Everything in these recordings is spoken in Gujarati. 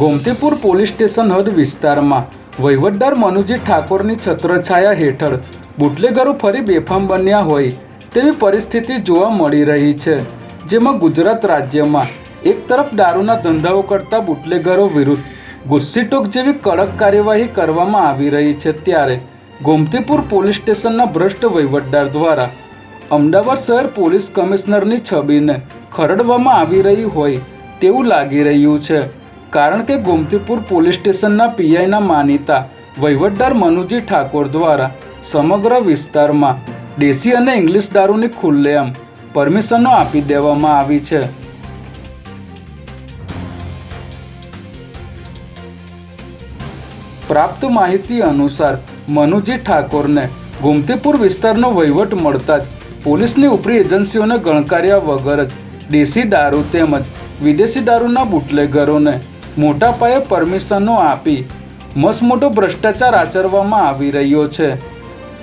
ગોમતીપુર પોલીસ સ્ટેશન હદ વિસ્તારમાં. વહીવટદાર મનુજી ઠાકોરની છત્રછાયા હેઠળ બુટલેગરો ફરી બેફામ બન્યા હોય તેવી પરિસ્થિતિ જોવા મળી રહી છે. જેમાં ગુજરાત રાજ્યમાં એક તરફ દારૂના ધંધાઓ કરતા બુટલેગરો વિરુદ્ધ ગુસ્સીટોક જેવી કડક કાર્યવાહી કરવામાં આવી રહી છે ત્યારે ગોમતીપુર પોલીસ સ્ટેશનના ભ્રષ્ટ વહીવટદાર દ્વારા અમદાવાદ શહેર પોલીસ કમિશનરની છબીને ખરડવામાં આવી રહી હોય તેવું લાગી રહ્યું છે. કારણ કે ગોમતીપુર પોલીસ સ્ટેશનના પીઆઈના માનીતા વહીવટદાર મનુજી ઠાકોર દ્વારા સમગ્ર વિસ્તારમાં દેશી અને ઇંગ્લિશ દારૂની ખુલ્લેઆમ પરમિશનો આપી દેવામાં આવી છે. પ્રાપ્ત માહિતી અનુસાર મનુજી ઠાકોરને ગોમતીપુર વિસ્તારનો વહીવટ મળતા જ પોલીસની ઉપરી એજન્સીઓને ગણકાર્યા વગર જ દેશી દારૂ તેમજ વિદેશી દારૂના બુટલેગરોને મોટા પાયે પરમિશનો આપી મસમોટો ભ્રષ્ટાચાર આચરવામાં આવી રહ્યો છે.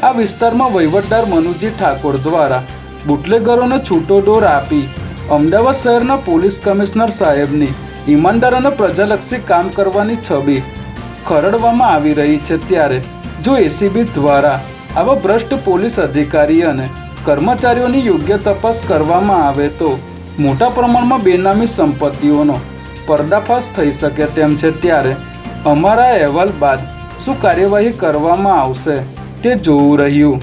આ વિસ્તારમાં વહીવટદાર મનુજી ઠાકોર દ્વારા બુટલેગરોને છૂટો દોર આપી અમદાવાદ શહેરના પોલીસ કમિશનર સાહેબની ઈમાનદાર અને પ્રજાલક્ષી કામ કરવાની છબી ખરડવામાં આવી રહી છે ત્યારે જો એસીબી દ્વારા આવા ભ્રષ્ટ પોલીસ અધિકારી અને કર્મચારીઓની યોગ્ય તપાસ કરવામાં આવે તો મોટા પ્રમાણમાં બેનામી સંપત્તિઓનો પર્દાફાશ થઈ શકે તેમ છે ત્યારે અમારા અહેવાલ બાદ શું કાર્યવાહી કરવામાં આવશે તે જોવું રહ્યું.